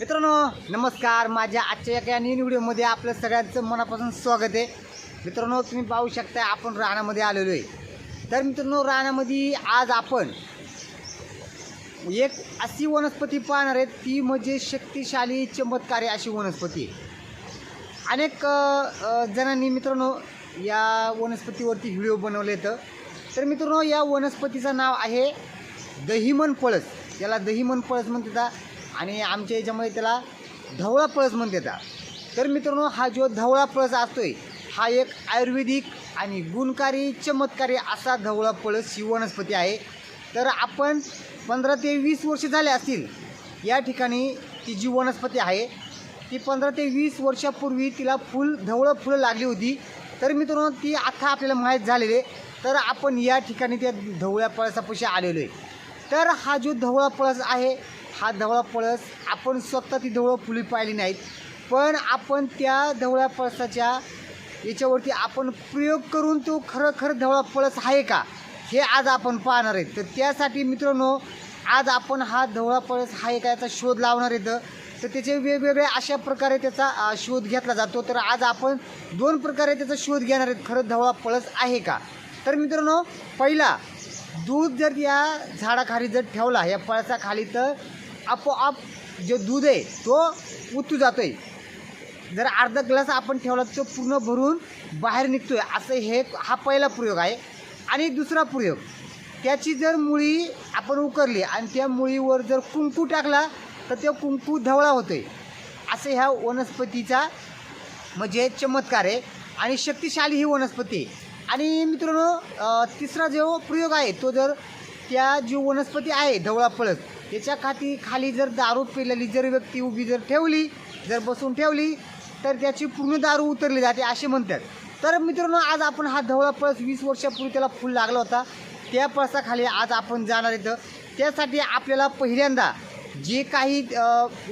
मित्रांनो नमस्कार. माझ्या आजच्या एका नवीन व्हिडिओमध्ये आपलं सगळ्यांचं मनापासून स्वागत आहे. मित्रांनो तुम्ही पाहू शकता आपण राहण्यामध्ये आलेलो आहे. तर मित्रांनो राहण्यामध्ये आज आपण एक अशी वनस्पती पाहणार आहे ती म्हणजे शक्तिशाली चमत्कारी अशी वनस्पती अनेक जणांनी मित्रांनो या वनस्पतीवरती व्हिडिओ बनवले तर तर मित्रांनो या वनस्पतीचं नाव आहे दहिमन पळस. याला दहिमन पळस म्हणतात. आणि आमच्या याच्यामध्ये त्याला धवळा पळस म्हणतात तर मित्रांनो हा जो धवळा पळस असतोय हा एक आयुर्वेदिक आणि गुणकारी चमत्कारी असा धवळा पळस ही वनस्पती आहे. तर आपण पंधरा ते वीस वर्ष झाले असतील या ठिकाणी ती जी वनस्पती आहे ती पंधरा ते वीस वर्षापूर्वी तिला फुल धवळं फुलं लागली होती. तर मित्रांनो ती आता आपल्याला माहीत झालेली आहे. तर आपण या ठिकाणी त्या धवळ्या पळसापाशी आलेलो आहे. तर हा जो धवळा पळस आहे हा धवळा पळस आपण स्वतः ती धवळं फुली पाहिली नाहीत. पण आपण त्या धवळ्या पळसाच्या याच्यावरती आपण प्रयोग करून तो खरं खरं ढवळा पळस आहे का हे आज आपण पाहणार आहेत तर त्यासाठी मित्रांनो आज आपण हा धवळा पळस आहे का याचा शोध लावणार आहेत तर त्याचे वेगवेगळे अशा प्रकारे त्याचा शोध घेतला जातो. तर आज आपण दोन प्रकारे त्याचा शोध घेणार आहेत खरं धवळा पळस आहे का. तर मित्रांनो पहिला दूध जर या झाडाखाली जर ठेवला या पळसाखाली तर आपोआप जे दूध आहे तो उतू जातो आहे जर अर्धा ग्लास आपण ठेवला तो पूर्ण भरून बाहेर निघतो आहे असं हे हा पहिला प्रयोग आहे. आणि दुसरा प्रयोग त्याची जर मुळी आपण उकरली आणि त्या मुळीवर जर कुंकू टाकला तर त्या कुंकू धवळा होतो आहे असं ह्या वनस्पतीचा म्हणजे चमत्कार आहे आणि शक्तिशाली ही वनस्पती आहे. आणि मित्रांनो तिसरा जो प्रयोग आहे तो जर त्या जी वनस्पती आहे धवळा फळक त्याच्या खाती खाली जर दारू पिलेली जर व्यक्ती उभी जर ठेवली जर बसून ठेवली तर त्याची पूर्ण दारू उतरली जाते असे म्हणतात. तर मित्रांनो आज आपण हा धवळा पळस वीस वर्षापूर्वी त्याला फुल लागला होता. त्या पळसाखाली आज आपण जाणार इथं. त्यासाठी आपल्याला पहिल्यांदा जे काही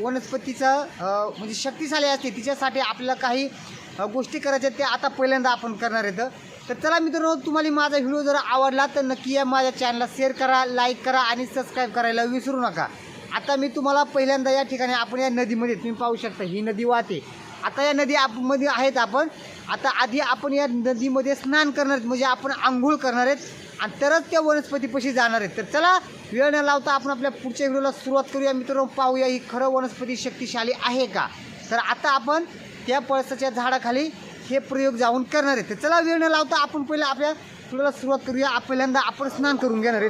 वनस्पतीचं म्हणजे शक्तिशाली असते तिच्यासाठी आपल्याला काही गोष्टी करायच्या आहेत, ते आता पहिल्यांदा आपण करणार आहेत तर चला मित्रांनो तुम्हाला माझा व्हिडिओ जर आवडला तर नक्की या माझ्या चॅनलला शेअर करा लाईक करा आणि सबस्क्राईब करायला विसरू नका. आता मी तुम्हाला पहिल्यांदा या ठिकाणी आपण या नदीमध्ये तुम्ही पाहू शकता ही नदी वाहते. आता या नदी आपमध्ये आहेत आपण. आता आधी आपण या नदीमध्ये स्नान करणार आहेत म्हणजे आपण आंघोळ करणार आहेत आणि तरच त्या वनस्पतीपाशी जाणार आहेत. तर चला वेळ न लावता आपण आपल्या पुढच्या व्हिडिओला सुरुवात करूया. मित्रांनो पाहूया ही खरं वनस्पती शक्तिशाली आहे का? तर आता आपण त्या पळसाच्या झाडाखाली हे प्रयोग जाऊन करणार आहे. तर चला वेळ न लावता आपण पहिले आपल्या फुलाला सुरुवात करूया. पहिल्यांदा आपण स्नान करून घेणार आहे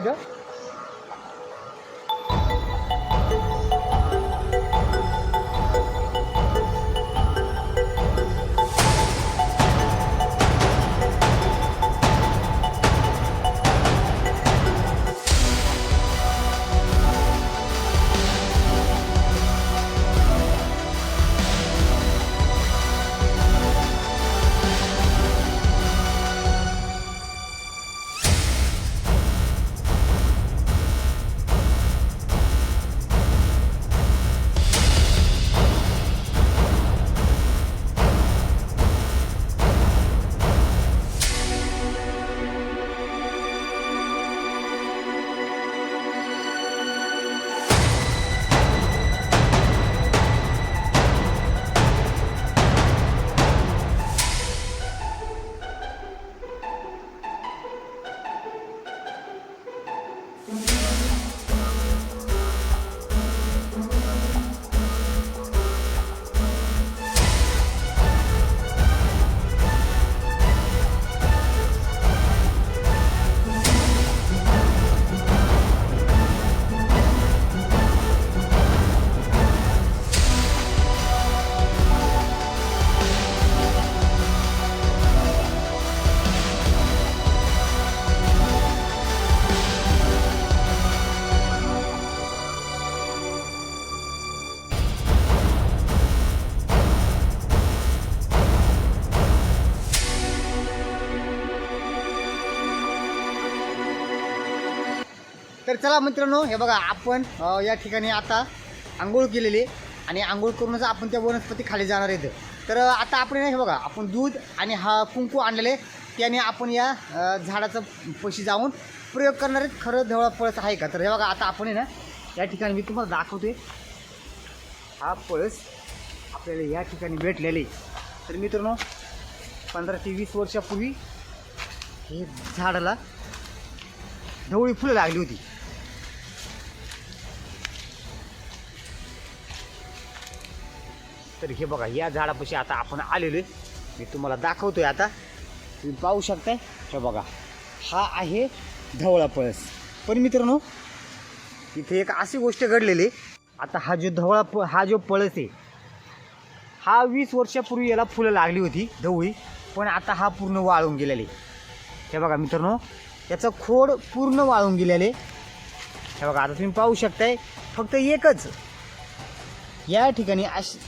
तर चला मित्रांनो हे बघा आपण या ठिकाणी आता आंघोळ केलेली आणि आंघोळ करूनच आपण त्या वनस्पती खाली जाणार आहेत. तर आता आपण हे बघा आपण दूध आणि हा कुंकू आणलेले त्याने आपण या झाडाचं पशी जाऊन प्रयोग करणार आहेत. खरं धवळा पळस आहे का? तर हे बघा आता आपण आहे ना या ठिकाणी मी तुम्हाला दाखवतोय. हा पळस आपल्याला या ठिकाणी भेटलेले तर मित्रांनो पंधरा ते वीस वर्षापूर्वी हे झाडाला ढवळी फुलं लागली होती. तर हे बघा या झाडापाशी आता आपण आलेलो आहे. मी तुम्हाला दाखवतोय आता. तुम्ही पाहू शकताय. हे बघा हा आहे धवळा पळस. पण मित्रांनो इथे एक अशी गोष्ट घडलेली आहे. आता हा जो धवळा प हा जो पळस आहे हा वीस वर्षापूर्वी याला फुलं लागली होती धवळी. पण आता हा पूर्ण वाळून गेलेले हे बघा मित्रांनो याचं खोड पूर्ण वाळून गेलेले हे बघा आता तुम्ही पाहू शकताय. फक्त एकच. या ठिकाणी अशी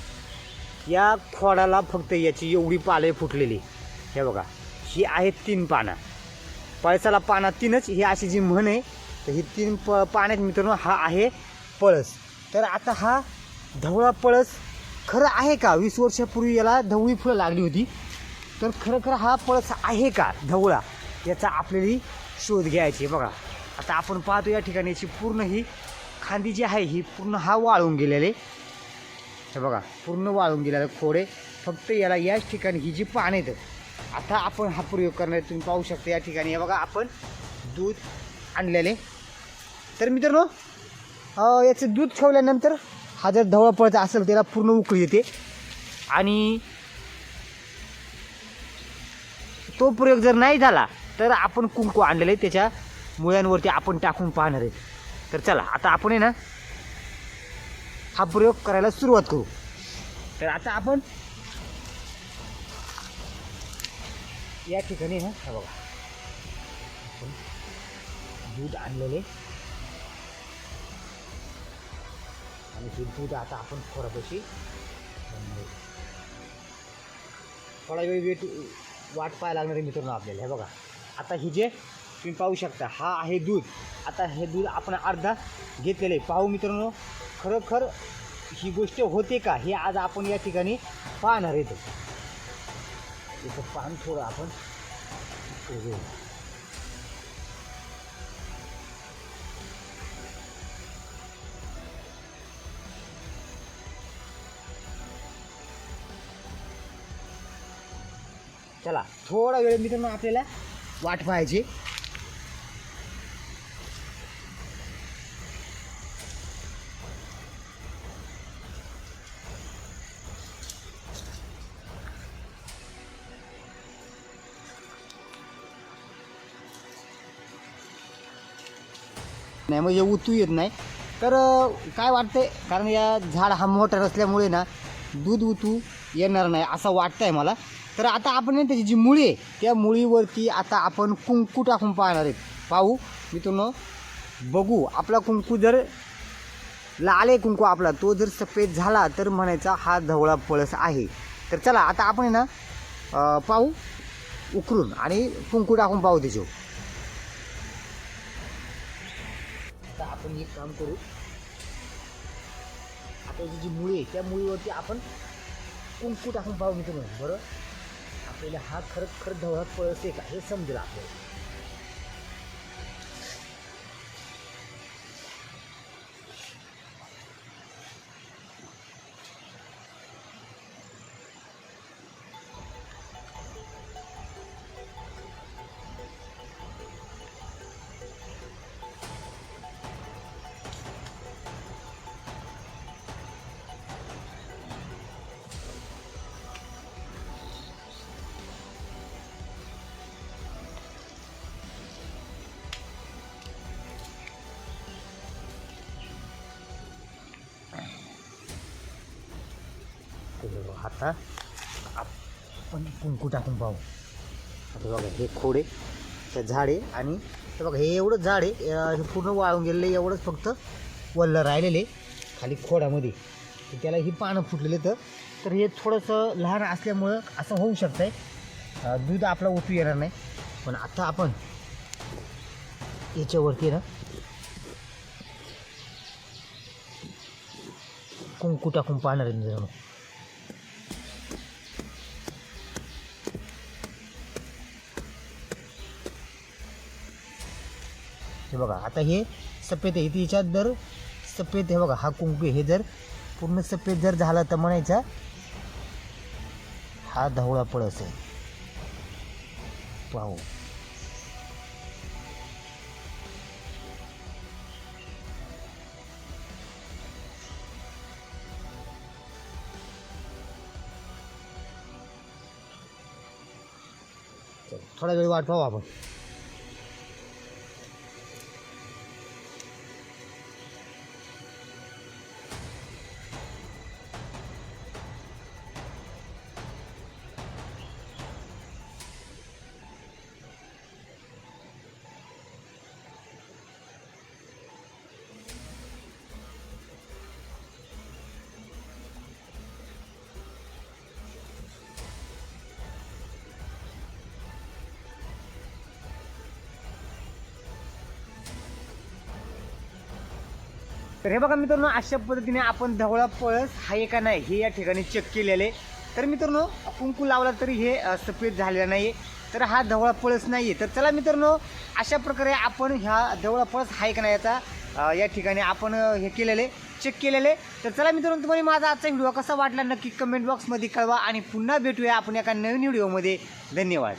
या खोडाला फक्त याची एवढी पाले फुटलेली. हे बघा ही आहेत तीन पानं. पळसाला पाना तीनच ही अशी जी म्हण आहे तर ही तीन प पाण्यात मित्रांनो हा आहे पळस. तर आता हा धवळा पळस खरं आहे का? वीस वर्षापूर्वी याला धवळी फुलं लागली होती. तर खरं खरं हा पळस आहे का धवळा? याचा आपल्याला शोध घ्यायची बघा आता आपण पाहतो या ठिकाणी याची पूर्ण ही खांदी जी आहे ही पूर्ण हा वाळून गेलेले हे बघा पूर्ण वाळून गेलेलं खोडे. फक्त याला याच ठिकाणी ही जी पान आहेत आता आपण हा प्रयोग करणार तुम्ही पाहू शकता या ठिकाणी. हे बघा आपण दूध आणलेले. तर मित्रांनो याचं दूध ठेवल्यानंतर हा जर धवळा पळचा असेल त्याला पूर्ण उकळी येते. आणि तो प्रयोग जर नाही झाला तर आपण कुंकू आणलेले. त्याच्या मुळ्यांवरती आपण टाकून पाहणार आहे. तर चला आता आपण आहे ना हा प्रयोग करायला सुरुवात करू. तर आता आपण या ठिकाणी ना हा बघा. आपण दूध आणलेले. आणि हे दूध आता आपण थोडापाशी थोडा वेळ वेट वाट पाहायला लागणार आहे मित्रांनो आपल्याला. हे बघा. आता ही जे तुम्ही पाहू शकता हा आहे दूध. आता हे दूध आपण अर्धा घेतलेलं आहे. पाहू मित्रांनो. खरोखर ही गोष्ट होते का? हे आज आपण या ठिकाणी पाहणार येतो इथं पान थोडं आपण चला थोडा वेळ मित्रांनो आपल्याला वाट पाहायची. नाही म्हणजे उतू येत नाही. तर काय वाटतंय? कारण या झाड हा मोठा असल्यामुळे ना दूध उतू येणार नाही असं वाटतंय मला. तर आता आपण ना त्याची जी मुळी आहे त्या मुळीवरती आता आपण कुंकू टाकून पाहणार आहेत. पाहू मित्रांनो बघू. आपला कुंकू जर लाल आहे कुंकू आपला तो जर सफेद झाला तर म्हणायचा हा धवळा पळस आहे. तर चला आता आपण आहे ना पाहू उकरून आणि कुंकू टाकून पाहू त्याच्यावर आता आपण एक काम करू. आता याची जी मुळी आहे त्या मुळीवरती आपण कुंकू टाकून पाहू म्हणून बरं? आपल्याला हा खरं खरं ढवळात पळते आहे का हे समजेल आपल्याला. ते बघा, आता आपण कुंकू टाकून पाहू. आता बघा हे खोडे त्या झाडे आणि हे बघा हे एवढंच झाड आहे हे पूर्ण वाळून गेलेलं आहे, एवढंच फक्त वल्ल राहिलेले खाली खोडामध्ये. त्याला ही पानं फुटलेले तर तर हे थोडंसं लहान असल्यामुळं असं होऊ शकतं आहे दूध आपला उतू येणार नाही. पण आता आपण याच्यावरती ना कुंकू टाकून पाहणार आहे मित्रांनो. हे बघा आता हे सफेद आहे. इथे याच्यात जर सफेद हे बघा हा कुंकू हे जर पूर्ण सफेद जर झाला तर म्हणायचा हा धवळा पळस आहे. पाहू. थोडा वेळ वाट पाहू आपण. तर हे बघा मित्रांनो अशा पद्धतीने आपण धवळा पळस आहे का नाही हे या ठिकाणी चेक केलेले तर मित्रांनो कुंकू लावला तरी हे सफेद झालेला नाही तर हा धवळा पळस नाही तर चला मित्रांनो अशा प्रकारे आपण ह्या धवळा पळस आहे का नाही याचा या ठिकाणी आपण हे केलेले चेक केलेले तर चला मित्रांनो तुम्हाला माझा आजचा व्हिडिओ कसा वाटला नक्की कमेंट बॉक्समध्ये कळवा आणि पुन्हा भेटूया आपण एका नवीन व्हिडिओमध्ये. धन्यवाद.